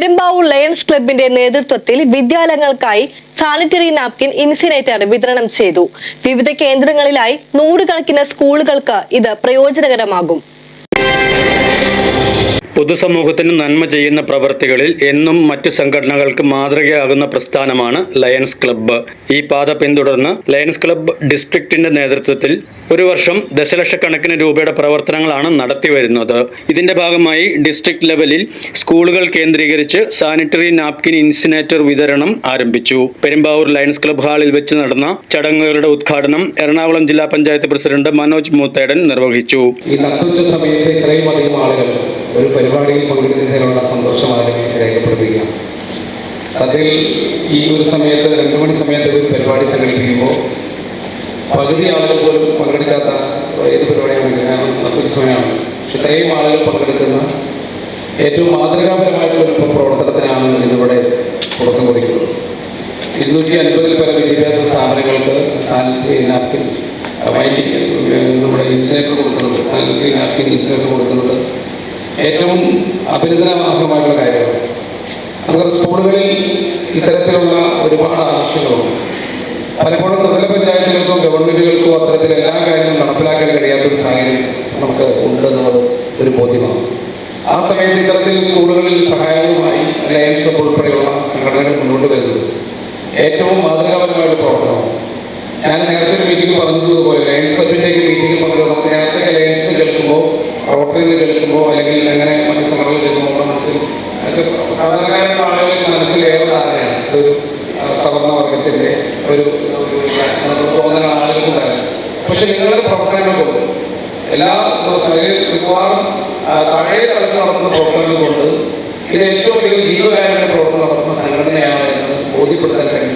Perumbavoor lions ക്ലബിന്റെ നേതൃത്വത്തിൽ വിദ്യാലയങ്ങൾക്കായി sanitary napkin incinerator വിതരണം ചെയ്തു. വിവിധ കേന്ദ്രങ്ങളിലായി നൂറുകണക്കിന് സ്കൂളുകൾക്ക് ഇത് പ്രയോജനകരമാകും. പൊതുസമൂഹത്തിന് നന്മ ചെയ്യുന്ന പ്രവർത്തികളിൽ എന്നും മറ്റു സംഘടനകൾക്ക് മാതൃകയാകുന്ന പ്രസ്ഥാനമാണ് ലയൺസ് ക്ലബ്ബ് ഈ പാത പിന്തുടർന്ന് ലയൺസ് ക്ലബ്ബ് ഡിസ്ട്രിക്റ്റിന്റെ നേതൃത്വത്തിൽ ഒരു വർഷം ദശലക്ഷക്കണക്കിന് രൂപയുടെ പ്രവർത്തനങ്ങളാണ് നടത്തിവരുന്നത്. ഇതിന്റെ ഭാഗമായി ഡിസ്ട്രിക്ട് ലെവലിൽ സ്കൂളുകൾ കേന്ദ്രീകരിച്ച് സാനിറ്ററി നാപ്കിൻ ഇൻസിനേറ്റർ വിതരണം ആരംഭിച്ചു. പെരുമ്പാവൂർ ലയൺസ് ക്ലബ് ഹാളിൽ വെച്ച് നടന്ന ചടങ്ങുകളുടെ ഉദ്ഘാടനം എറണാകുളം ജില്ലാ പഞ്ചായത്ത് പ്രസിഡന്റ് മനോജ് മൂത്തേടൻ നിർവഹിച്ചു. ഈ ഒരു പരിപാടിയിൽ സത്യത്തിൽ ഈ ഒരു സമയത്ത് രണ്ടു മണി സമയത്ത് ഒരു പരിപാടി സംഘടിപ്പിക്കുമ്പോൾ പകുതി ആളുകൾ പോലും പങ്കെടുക്കാത്ത ഏത് പരിപാടിയാണെങ്കിലും നട്ടുച്ച സമയമാണ് പക്ഷെ ഇത്രയും ആളുകൾ പങ്കെടുക്കുന്ന ഏറ്റവും മാതൃകാപരമായിട്ടുള്ള ഒരു പ്രവർത്തനത്തിനാണ് ഇതിലൂടെ തുടക്കം കുറിക്കുന്നത്. ഇരുന്നൂറ്റി അൻപതിൽ പല വിദ്യാഭ്യാസ സ്ഥാപനങ്ങൾക്ക് സാനിറ്ററി നാപ്കിൻ വൈറ്റി നമ്മുടെ ഇൻസിനേറ്റർ കൊടുക്കുന്നത് സാനിറ്ററി നാപ്കിൻ ഇൻസിനേറ്റർ കൊടുക്കുന്നത് ഏറ്റവും അഭിനന്ദനാർഹമായിട്ടുള്ള കാര്യമാണ്. നമുക്ക് സ്കൂളുകളിൽ ഇത്തരത്തിലുള്ള ഒരുപാട് ആവശ്യങ്ങളുണ്ട്. പലപ്പോഴും ത്രിതല പഞ്ചായത്തുകൾക്കോ ഗവൺമെന്റുകൾക്കോ അത്തരത്തിൽ എല്ലാ കാര്യങ്ങളും നടപ്പിലാക്കാൻ കഴിയാത്ത ഒരു സാഹചര്യം നമുക്ക് ഉണ്ടെന്നുള്ളത് ഒരു ബോധ്യമാണ്. ആ സമയത്ത് ഇത്തരത്തിൽ സ്കൂളുകളിൽ സഹായവുമായി ലയൻസ് ഉൾപ്പെടെയുള്ള സംഘടനകൾ മുന്നോട്ട് വരുന്നത് ഏറ്റവും മാതൃകാപരമായ പ്രവർത്തനം ഞാൻ നേരത്തെ ഒരു മീറ്റിംഗ് പറഞ്ഞതുപോലെ ലയൻസ് ക്ലബിന്റെയൊക്കെ മീറ്റിംഗ് പങ്കെടുക്കുമ്പോൾ നേരത്തെ ലയൻസ് കേൾക്കുമ്പോൾ റോട്ടറിയിൽ നിന്ന് കേൾക്കുമ്പോൾ അല്ലെങ്കിൽ അങ്ങനെ മറ്റു സംഘടനകൾ കേൾക്കുമ്പോൾ മനസ്സിൽ സാധാരണക്കാരുടെ ആളുകൾ മനസ്സിലേറെ ധാരണയാണ്. ഒരു ആ, സവർണ വർഗത്തിന്റെ ഒരു തോന്നൽ ആളുകൾക്കുണ്ടായിരുന്നു പക്ഷെ നിങ്ങളുടെ പ്രവർത്തനങ്ങൾ കൊണ്ട് എല്ലാ ദിവസവും മിക്കവാറും ആ, തലത്തിൽ നടത്തുന്ന പ്രവർത്തനങ്ങൾ കൊണ്ട് ഇത് ഏറ്റവും വലിയ ജീവകാരുടെ പ്രവർത്തനം നടത്തുന്ന സംഘടനയാണ് എന്ന് ബോധ്യപ്പെടുത്താൻ എന്നതാണ്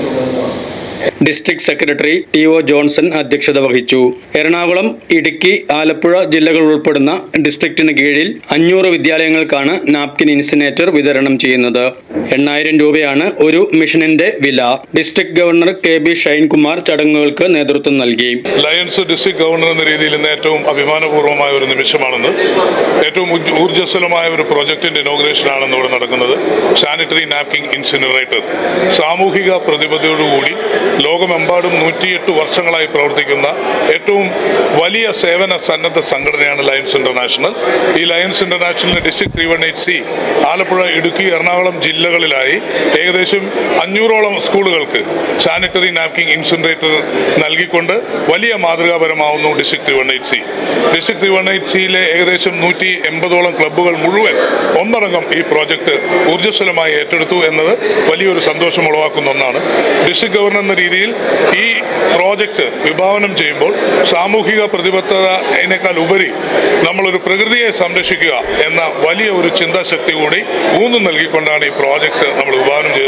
district secretary T O Johnson അധ്യക്ഷത വഹിച്ചു. എറണാകുളം ഇടുക്കി ആലപ്പുഴ ജില്ലകൾ ഉൾപ്പെടുന്ന ഡിസ്ട്രിക്റ്റിന് കീഴിൽ അഞ്ഞൂറ് വിദ്യാലയങ്ങൾക്കാണ് നാപ്കിൻ ഇൻസിനേറ്റർ വിതരണം ചെയ്യുന്നത്. എണ്ണായിരം രൂപയാണ് ഒരു മിഷനിന്റെ വില. District governor K B Shinekumar ചടങ്ങുകൾക്ക് നേതൃത്വം നൽകി. ലയൻസ് ഡിസ്ട്രിക്ട് ഗവർണർ എന്ന രീതിയിൽ ഇന്ന് ഏറ്റവും അഭിമാനപൂർവമായ ഒരു നിമിഷമാണെന്ന് ഏറ്റവും ഊർജസ്വലമായ ഒരു പ്രോജക്റ്റിന്റെ ഇനോഗ്രേഷൻ ആണെന്ന് ഇവിടെ നടക്കുന്നത് സാനിറ്ററി നാപ്കിൻ ഇൻസിനറേറ്റർ സാമൂഹിക പ്രതിബദ്ധതയോടുകൂടി ലോകമെമ്പാടും നൂറ്റിയെട്ട് വർഷങ്ങളായി പ്രവർത്തിക്കുന്ന ഏറ്റവും വലിയ സേവന സന്നദ്ധ സംഘടനയാണ് ലയൻസ് ഇന്റർനാഷണൽ. ഈ lions ഇന്റർനാഷണലിന് district three one eight C Alappuzha Idukki Ernakulam ജില്ലകളിലായി ഏകദേശം അഞ്ഞൂറോളം സ്കൂളുകൾക്ക് സാനിറ്ററി നാപ്കിൻ ഇൻസെൻട്രേറ്റർ നൽകിക്കൊണ്ട് വലിയ മാതൃകാപരമാവുന്നു district three one eight C. District three one eight സിയിലെ ഏകദേശം നൂറ്റി എൺപതോളം ക്ലബ്ബുകൾ മുഴുവൻ ഒന്നടങ്കം ഈ പ്രോജക്റ്റ് ഊർജസ്വലമായി ഏറ്റെടുത്തു എന്നത് വലിയൊരു സന്തോഷം ഉളവാക്കുന്ന ഒന്നാണ്. ഡിസ്ട്രിക്ട് ഗവർണർ രീതിയിൽ ഈ പ്രോജക്റ്റ് വിഭാവനം ചെയ്യുമ്പോൾ സാമൂഹിക പ്രതിബദ്ധത പ്രതിബദ്ധതയേക്കാൾ ഉപരി നമ്മളൊരു പ്രകൃതിയെ സംരക്ഷിക്കുക എന്ന വലിയ ഒരു ചിന്താശക്തി കൂടി ഊന്നു നൽകിക്കൊണ്ടാണ് ഈ പ്രോജക്ട്സ് നമ്മൾ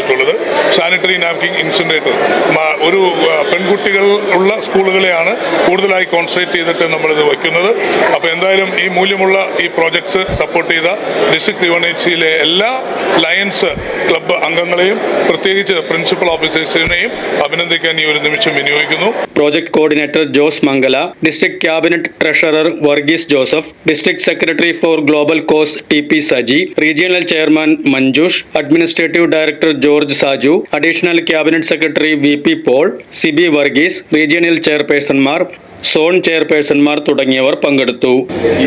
ചെയ്തിട്ടുള്ളത് സാനിറ്ററി നാപ്കിൻ ഇൻസിനറേറ്റർ ഒരു പെൺകുട്ടികൾ ഉള്ള സ്കൂളുകളെയാണ് കൂടുതലായി കോൺസെൻട്രേറ്റ് ചെയ്തിട്ട് നമ്മളിത് വയ്ക്കുന്നത് അപ്പോൾ എന്തായാലും ഈ മൂല്യമുള്ള ഈ പ്രോജക്ട്സ് സപ്പോർട്ട് ചെയ്ത ഡിസ്ട്രിക്ട് യുവനൈറ്റ്സിയിലെ എല്ലാ ലയൻസ് ക്ലബ്ബ് അംഗങ്ങളെയും പ്രത്യേകിച്ച് പ്രിൻസിപ്പൽ ഓഫീസേഴ്സിനെയും അഭിനന്ദിക്കാൻ ഈ ഒരു നിമിഷം വിനിയോഗിക്കുന്നു. Project coordinator Jose Mangala district cabinet treasurer Varghese Joseph district secretary for global cause T P Saji regional chairman Manjush administrative director George Saju additional cabinet secretary V P Paul Sibi Varghese regional ചെയർപേഴ്സൺമാർ zone ചെയർപേഴ്സൺമാർ തുടങ്ങിയവർ പങ്കെടുത്തു. ഈ